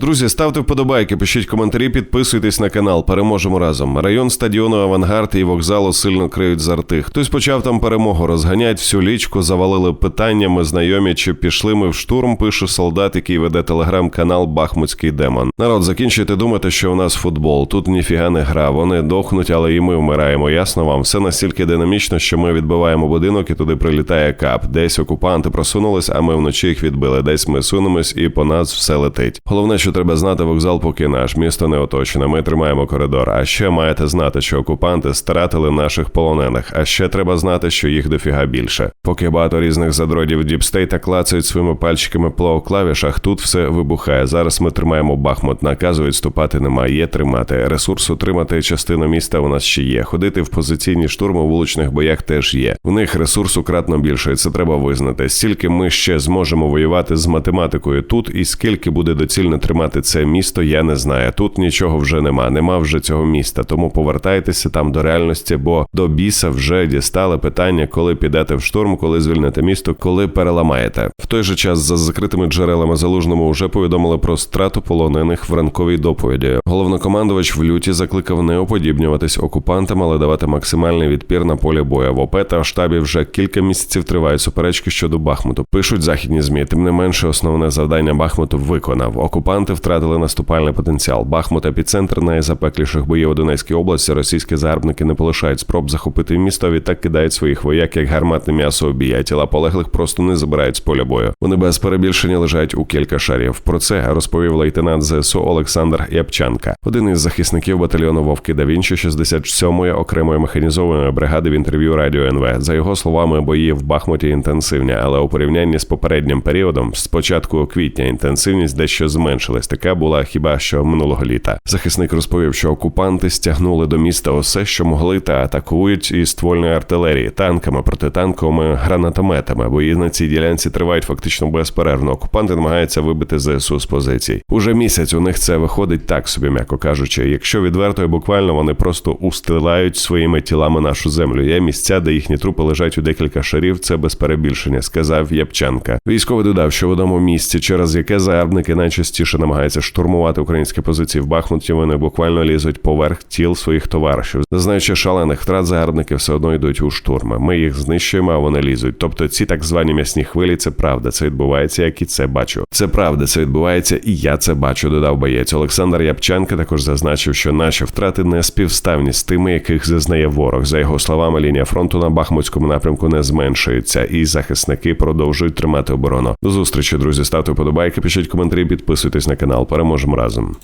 Друзі, ставте вподобайки, пишіть коментарі, підписуйтесь на канал. Переможемо разом. Район стадіону Авангард і вокзалу сильно криють з арти. Хтось почав там перемогу розганять, всю лічку завалили питаннями. Знайомі чи пішли ми в штурм. Пише солдат, який веде телеграм-канал Бахмутський демон. Народ, закінчуйте думати, що у нас футбол. Тут ніфіга не гра. Вони дохнуть, але і ми вмираємо. Ясно вам? Все настільки динамічно, що ми відбиваємо будинок і туди прилітає кап. Десь окупанти просунулись, а ми вночі їх відбили. Десь ми сунемось, і по нас все летить. Головне, що треба знати, вокзал поки наш місто не оточено. Ми тримаємо коридор. А ще маєте знати, що окупанти стратили наших полонених. А ще треба знати, що їх дофіга більше. Поки багато різних задродів діпстейта клацають своїми пальчиками по клавішах, тут все вибухає. Зараз ми тримаємо Бахмут. Наказу відступати немає. Є тримати. Ресурс утримати частину міста у нас ще є. Ходити в позиційні штурми у вуличних боях теж є. У них ресурсу кратно більше, це треба визнати. Стільки ми ще зможемо воювати з математикою тут, і скільки буде доцільно тримати це місто, я не знаю. Тут нічого вже нема, нема вже цього міста. Тому повертайтеся там до реальності, бо до біса вже дістали питання, коли підете в штурм, коли звільните місто, коли переламаєте. Той же час за закритими джерелами залужному вже повідомили про страту полонених в ранковій доповіді. Головнокомандувач в люті закликав не уподібнюватись окупантам, але давати максимальний відпір на полі бою. В ОП та в штабі вже кілька місяців тривають суперечки щодо Бахмуту. Пишуть західні змі. Тим не менше, основне завдання Бахмуту виконав. Окупанти втратили наступальний потенціал. Бахмут епіцентр найзапекліших боїв у Донецькій області. Російські загарбники не полишають спроб захопити місто. Відтак кидають своїх вояк як гарматне м'ясо обій, а тіла полеглих просто не забирають з поля бою. Вони без перебільшення лежать у кілька шарів. Про це розповів лейтенант ЗСУ Олександр Ябчанка, один із захисників батальйону Вовки да Вінчі 67-ї окремої механізованої бригади в інтерв'ю Радіо НВ. За його словами, бої в Бахмуті інтенсивні, але у порівнянні з попереднім періодом, з початку квітня, інтенсивність дещо зменшилась. Така була хіба що минулого літа. Захисник розповів, що окупанти стягнули до міста усе, що могли, та атакують із ствольної артилерії, танками, протитанковими гранатометами. Бої на цій ділянці тривають фактично безперервно. Окупанти намагаються вибити ЗСУ з позицій. Уже місяць у них це виходить так собі, м'яко кажучи. Якщо відверто і буквально вони просто устилають своїми тілами нашу землю. Є місця, де їхні трупи лежать у декілька шарів. Це без перебільшення, сказав Ябченка. Військовий додав, що в одному місці, через яке загарбники найчастіше намагаються штурмувати українські позиції в Бахмуті. Вони буквально лізуть поверх тіл своїх товаришів. Зазнаючи шалених втрат, загарбники все одно йдуть у штурми. Ми їх знищуємо, а вони лізуть. Тобто ці так звані м'ясні хвилі, це правда. Це відбувається, як і це бачу. Це правда, це відбувається, і я це бачу. Додав боєць. Олександр Ябченко також зазначив, що наші втрати не співставні з тими, яких зазнає ворог. За його словами, лінія фронту на Бахмутському напрямку не зменшується, і захисники продовжують тримати оборону. До зустрічі, друзі. Ставте вподобайки, пишіть коментарі, підписуйтесь на канал. Переможемо разом.